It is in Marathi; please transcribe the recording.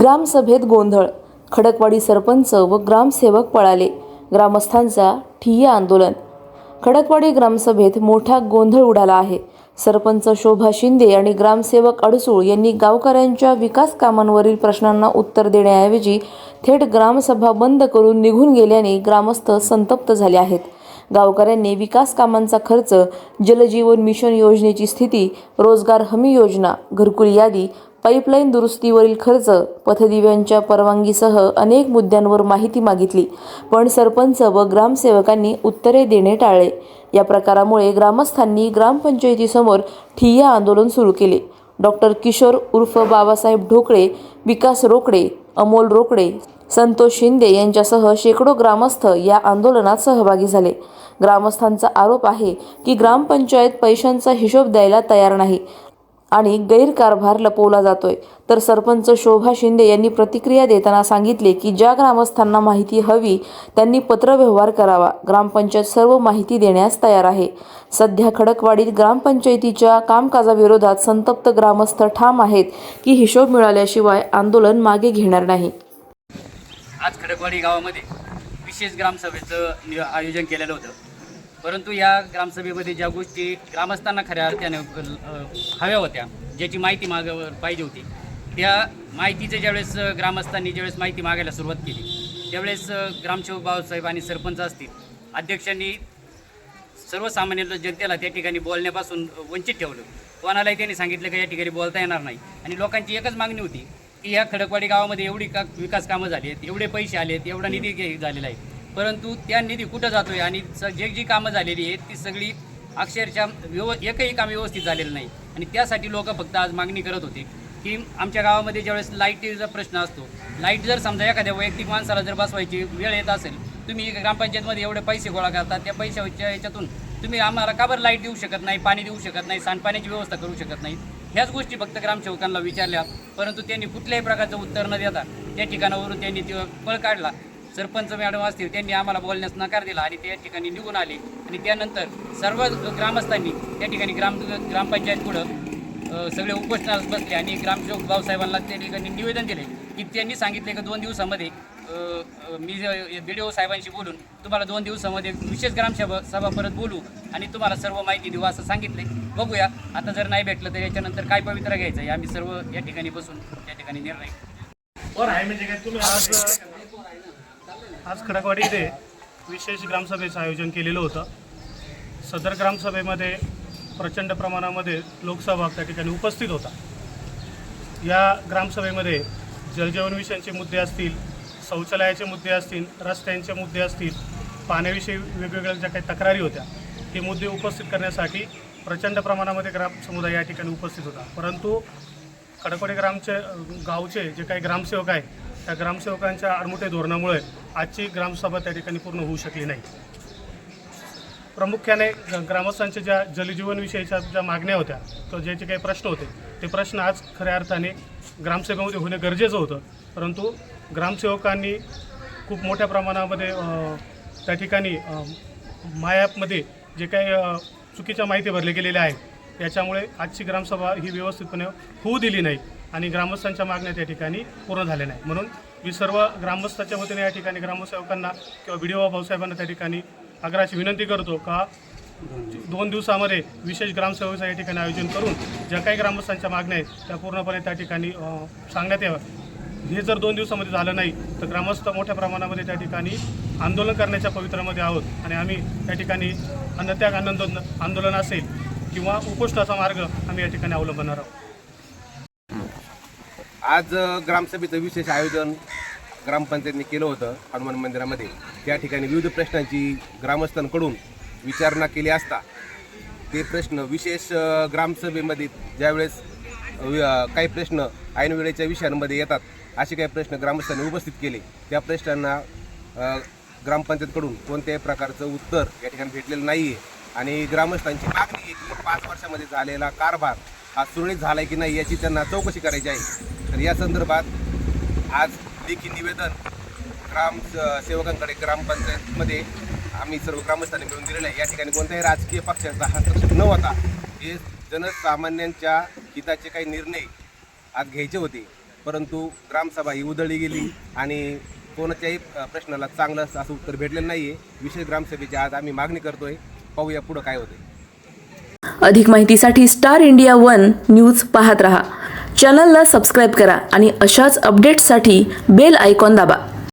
ग्रामसभेत गोंधळ खडकवाडी सरपंच व ग्रामसेवक पळाले ग्रामस्थांचा ठिय्या आंदोलन. खडकवाडी ग्रामसभेत मोठा गोंधळ उडाला आहे. सरपंच शोभा शिंदे आणि ग्रामसेवक अडसूळ यांनी गावकऱ्यांच्या विकास कामांवरील प्रश्नांना उत्तर देण्याऐवजी थेट ग्रामसभा बंद करून निघून गेल्याने ग्रामस्थ संतप्त झाले आहेत. गावकऱ्यांनी विकास कामांचा खर्च जलजीवन मिशन योजनेची स्थिती रोजगार हमी योजना घरकुल यादी पाईपलाईन दुरुस्तीवरील खर्च पथदिव्यांच्या परवानगीसह अनेक मुद्द्यांवर माहिती मागितली. पण सरपंच व ग्रामसेवकांनी उत्तरे देणे टाळले. या प्रकारामुळे ग्रामस्थांनी ग्रामपंचायतीसमोर ठिय्या आंदोलन सुरू केले. डॉक्टर किशोर उर्फ बाबासाहेब ढोकळे विकास रोकडे अमोल रोकडे संतोष शिंदे यांच्यासह शेकडो ग्रामस्थ या आंदोलनात सहभागी झाले. ग्रामस्थांचा आरोप आहे की ग्रामपंचायत पैशांचा हिशोब द्यायला तयार नाही आणि गैरकारभार लपवला जातोय. तर सरपंच शोभा शिंदे यांनी प्रतिक्रिया देताना सांगितले की ज्या ग्रामस्थांना माहिती हवी त्यांनी पत्रव्यवहार करावा. ग्रामपंचायत सर्व माहिती देण्यास तयार आहे. सध्या खडकवाडीत ग्रामपंचायतीच्या कामकाजाविरोधात संतप्त ग्रामस्थ ठाम आहेत की हिशोब मिळाल्याशिवाय आंदोलन मागे घेणार नाही. आज खडकवाडी गावामध्ये विशेष ग्रामसभेचं आयोजन केलेलं होतं. परंतु या ग्रामसभेमध्ये ज्या गोष्टी ग्रामस्थांना खऱ्या अर्थाने हव्या होत्या ज्याची माहिती माग पाहिजे होती त्या माहितीचं ज्यावेळेस ग्रामस्थांनी ज्यावेळेस माहिती मागायला सुरुवात केली त्यावेळेस ग्रामसेवक बाबासाहेब आणि सरपंच असतील अध्यक्षांनी सर्वसामान्य जनतेला त्या ठिकाणी बोलण्यापासून वंचित ठेवलं. कोणालाही त्यांनी सांगितलं की या ठिकाणी बोलता येणार नाही. आणि लोकांची एकच मागणी होती की ह्या खडकवाडी गावामध्ये एवढी का विकास कामं झाली आहेत एवढे पैसे आले आहेत एवढा निधी घे- झालेला आहे. परंतु त्या निधी कुठं जातोय आणि स- जे जी कामं झालेली आहेत ती सगळी अक्षरशः व्यव एकही काम व्यवस्थित झालेलं नाही. आणि त्यासाठी लोक फक्त आज मागणी करत होते की आमच्या गावामध्ये ज्यावेळेस लाईटीचा प्रश्न असतो लाइट जर समजा एखाद्या वैयक्तिक माणसाला जर बसवायची वेळ येत असेल तुम्ही ग्रामपंचायतमध्ये एवढे पैसे गोळा करता त्या पैशाच्या याच्यातून तुम्ही आम्हाला का बरं लाइट देऊ शकत नाही पाणी देऊ शकत नाही सांडपाण्याची व्यवस्था करू शकत नाही? ह्याच गोष्टी फक्त ग्रामसेवकांना विचारल्या परंतु त्यांनी कुठल्याही प्रकारचं उत्तर न देता त्या ठिकाणावरून त्यांनी ते पळ काढला. सरपंच मॅडम असतील त्यांनी आम्हाला बोलण्यास नकार दिला आणि त्या ठिकाणी निघून आले. आणि त्यानंतर सर्व ग्रामस्थांनी त्या ठिकाणी ग्राम ग्रामपंचायत पुढं सगळे उपोषणास बसले आणि ग्रामसेवक भाऊसाहेबांना त्या ठिकाणी निवेदन दिले. की त्यांनी सांगितले की दोन दिवसामध्ये मी बी डी ओ साहेबांशी बोलून तुम्हाला दोन दिवसामध्ये विशेष ग्रामसभा सभा परत बोलू आणि तुम्हाला सर्व माहिती देऊ असं सांगितले. बघूया आता जर नाही भेटलं तर याच्यानंतर काय पवित्रा घ्यायचं आहे आम्ही सर्व या ठिकाणी बसून या ठिकाणी निर्णय बरं म्हणजे तुम्ही आज आज खडकवाडी इथे विशेष ग्रामसभेचं आयोजन केलेलं होतं. सदर ग्रामसभेमध्ये प्रचंड प्रमाणामध्ये लोकसहभाग त्या ठिकाणी उपस्थित होता. या ग्रामसभेमध्ये जलजीवन विषयांचे मुद्दे असतील शौचालयाचे मुद्दे असतील रस्त्यांचे मुद्दे असतील पाण्याविषयी वेगवेगळ्या ज्या काही तक्रारी होत्या हे मुद्दे उपस्थित करण्यासाठी प्रचंड प्रमाणामध्ये ग्राम समुदाय या ठिकाणी उपस्थित होता. परंतु खडकवाडी ग्रामचे गावचे जे काही ग्रामसेवक आहेत त्या ग्रामसेवकांच्या आडमुठे धोरणामुळे आजची ग्रामसभा त्या ठिकाणी पूर्ण होऊ शकली नाही. प्रामुख्याने ग्रामस्थांच्या ज्या जलजीवनविषयीच्या ज्या मागण्या होत्या तो जे जे काही प्रश्न होते ते प्रश्न आज खऱ्या अर्थाने ग्रामसभेमध्ये होणे गरजेचं होतं. परंतु ग्रामसेवकांनी खूप मोठ्या प्रमाणामध्ये त्या ठिकाणी मायॲपमध्ये मायापमध्ये जे काही चुकीच्या माहिती भरले गेलेल्या आहेत याच्यामुळे आजची ग्रामसभा ही व्यवस्थितपणे होऊ दिली नाही आणि ग्रामस्थांच्या मागण्या त्या ठिकाणी पूर्ण झाल्या नाही. म्हणून मी सर्व ग्रामस्थाच्या वतीने या ठिकाणी ग्रामसेवकांना किंवा बी डी ओ भाऊसाहेबांना त्या ठिकाणी आग्रहाची विनंती करतो का दोन दिवसामध्ये विशेष ग्रामसेवेचं या ठिकाणी आयोजन करून ज्या काही ग्रामस्थांच्या मागण्या आहेत त्या पूर्णपणे त्या ठिकाणी सांगण्यात याव्या हे जर दोन दिवसामध्ये झालं नाही तर ग्रामस्थ मोठ्या प्रमाणामध्ये त्या ठिकाणी आंदोलन करण्याच्या पवित्रामध्ये आहोत. आणि आम्ही त्या ठिकाणी अन्नत्याग आनंद आंदोलन असेल किंवा उपोषणाचा मार्ग आम्ही या ठिकाणी अवलंबणार आहोत. आज ग्रामसभेचं विशेष आयोजन ग्रामपंचायतने केलं होतं हनुमान मंदिरामध्ये. त्या ठिकाणी विविध प्रश्नांची ग्रामस्थांकडून विचारणा केली असता ते प्रश्न विशेष ग्रामसभेमध्ये ज्यावेळेस काही प्रश्न ऐनवेळेच्या विषयांमध्ये येतात असे काही प्रश्न ग्रामस्थांनी उपस्थित केले. त्या प्रश्नांना ग्रामपंचायतकडून कोणत्याही प्रकारचं उत्तर या ठिकाणी भेटलेलं नाही आहे आणि ग्रामस्थांची मागणी आहे की पाच वर्षामध्ये झालेला कारभार हा सुरळीत झाला आहे की नाही याची त्यांना चौकशी करायची आहे. तर या संदर्भात आज लेखी निवेदन ग्राम सेवकांकडे ग्रामपंचायतमध्ये आम्ही सर्व ग्रामस्थांनी मिळून दिलेलं आहे. या ठिकाणी कोणत्याही राजकीय पक्षाचा हस्तक्षेप न होता हे जनसामान्यांच्या हिताचे काही निर्णय आज घ्यायचे होते. परंतु ग्रामसभा ही उधळली गेली आणि कोणाच्याही प्रश्नाला चांगलं असं असं उत्तर भेटलेलं नाही आहे विशेष ग्रामसभेची आज आम्ही मागणी करतोय. पाहूया पुढं काय होते अधिक माहितीसाठी स्टार इंडिया वन न्यूज पाहत रहा. चॅनलला सबस्क्राईब करा आणि अशाच अपडेट्ससाठी बेल आयकॉन दाबा.